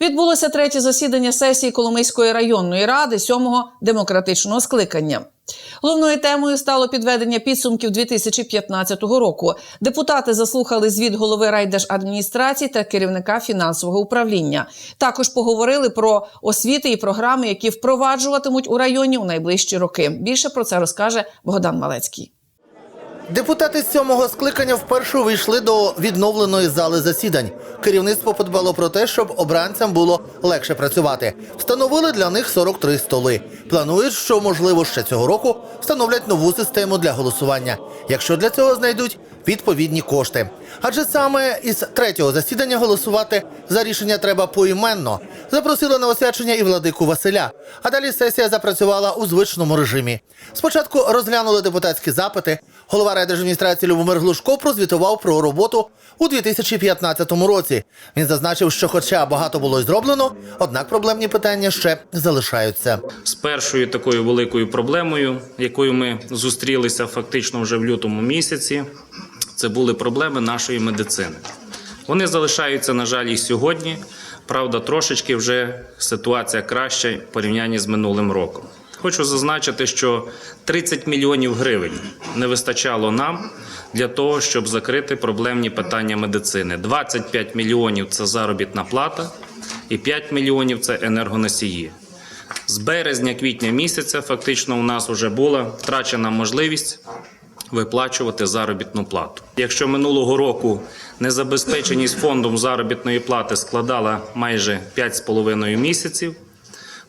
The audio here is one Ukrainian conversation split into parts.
Відбулося третє засідання сесії Коломийської районної ради сьомого демократичного скликання. Головною темою стало підведення підсумків 2015 року. Депутати заслухали звіт голови райдержадміністрації та керівника фінансового управління. Також поговорили про освіти і програми, які впроваджуватимуть у районі у найближчі роки. Більше про це розкаже Богдан Малецький. Депутати з сьомого скликання вперше вийшли до відновленої зали засідань. Керівництво подбало про те, щоб обранцям було легше працювати. Встановили для них 43 столи. Планують, що можливо ще цього року встановлять нову систему для голосування, якщо для цього знайдуть відповідні кошти. Адже саме із третього засідання голосувати за рішення треба поіменно. Запросили на освячення і владику Василя. А далі сесія запрацювала у звичному режимі. Спочатку розглянули депутатські запити. Голова райдержадміністрації Любомир Глушко прозвітував про роботу у 2015 році. Він зазначив, що, хоча багато було й зроблено, однак проблемні питання ще залишаються. з першою такою великою проблемою, якою ми зустрілися фактично вже в лютому місяці, це були проблеми нашої медицини. Вони залишаються, на жаль, і сьогодні. Правда, трошечки вже ситуація краща в порівнянні з минулим роком. Хочу зазначити, що 30 мільйонів гривень не вистачало нам для того, щоб закрити проблемні питання медицини. 25 мільйонів це заробітна плата, і 5 мільйонів це енергоносії. З березня-квітня місяця фактично у нас вже була втрачена можливість виплачувати заробітну плату. Якщо минулого року незабезпеченість фондом заробітної плати складала майже 5,5 місяців,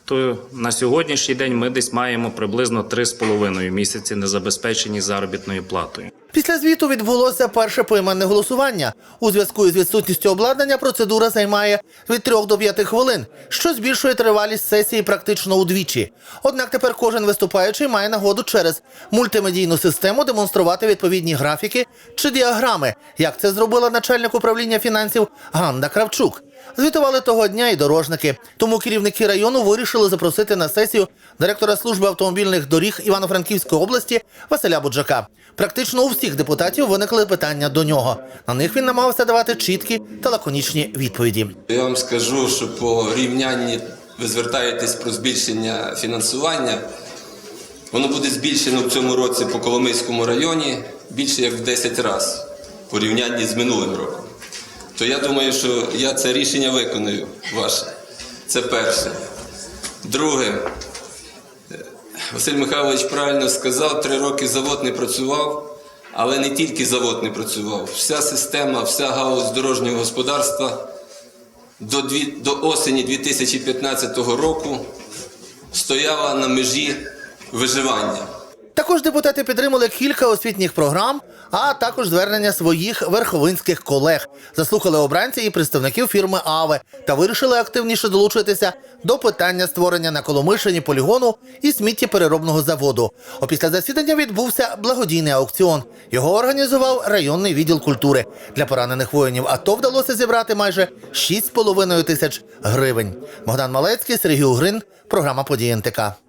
то на сьогоднішній день ми десь маємо приблизно 3,5 місяці незабезпечені заробітною платою. Після звіту відбулося перше поіменне голосування. У зв'язку із відсутністю обладнання процедура займає від 3 до 5 хвилин, що збільшує тривалість сесії практично удвічі. Однак тепер кожен виступаючий має нагоду через мультимедійну систему демонструвати відповідні графіки чи діаграми, як це зробила начальник управління фінансів Ганна Кравчук. Звітували того дня і дорожники. Тому керівники району вирішили запросити на сесію директора служби автомобільних доріг Івано-Франківської області Василя Буджака. Практично у всіх депутатів виникли питання до нього. На них він намагався давати чіткі та лаконічні відповіді. Я вам скажу, що по рівнянні ви звертаєтесь про збільшення фінансування. Воно буде збільшено в цьому році по Коломийському районі більше як в 10 разів по рівнянні з минулим роком. То я думаю, що я це рішення виконую ваше. Це перше. Друге, Василь Михайлович правильно сказав, три роки завод не працював, але не тільки завод не працював. Вся система, вся галузь дорожнього господарства до, до осені 2015 року стояла на межі виживання. Також депутати підтримали кілька освітніх програм, а також звернення своїх верховинських колег. Заслухали обранці і представників фірми Аве та вирішили активніше долучитися до питання створення на Коломишині полігону і сміттєпереробного заводу. Опісля засідання відбувся благодійний аукціон. Його організував районний відділ культури. Для поранених воїнів АТО вдалося зібрати майже 6,5 тисяч гривень. Богдан Малецький, Сергій Угрин, програма «Події НТК».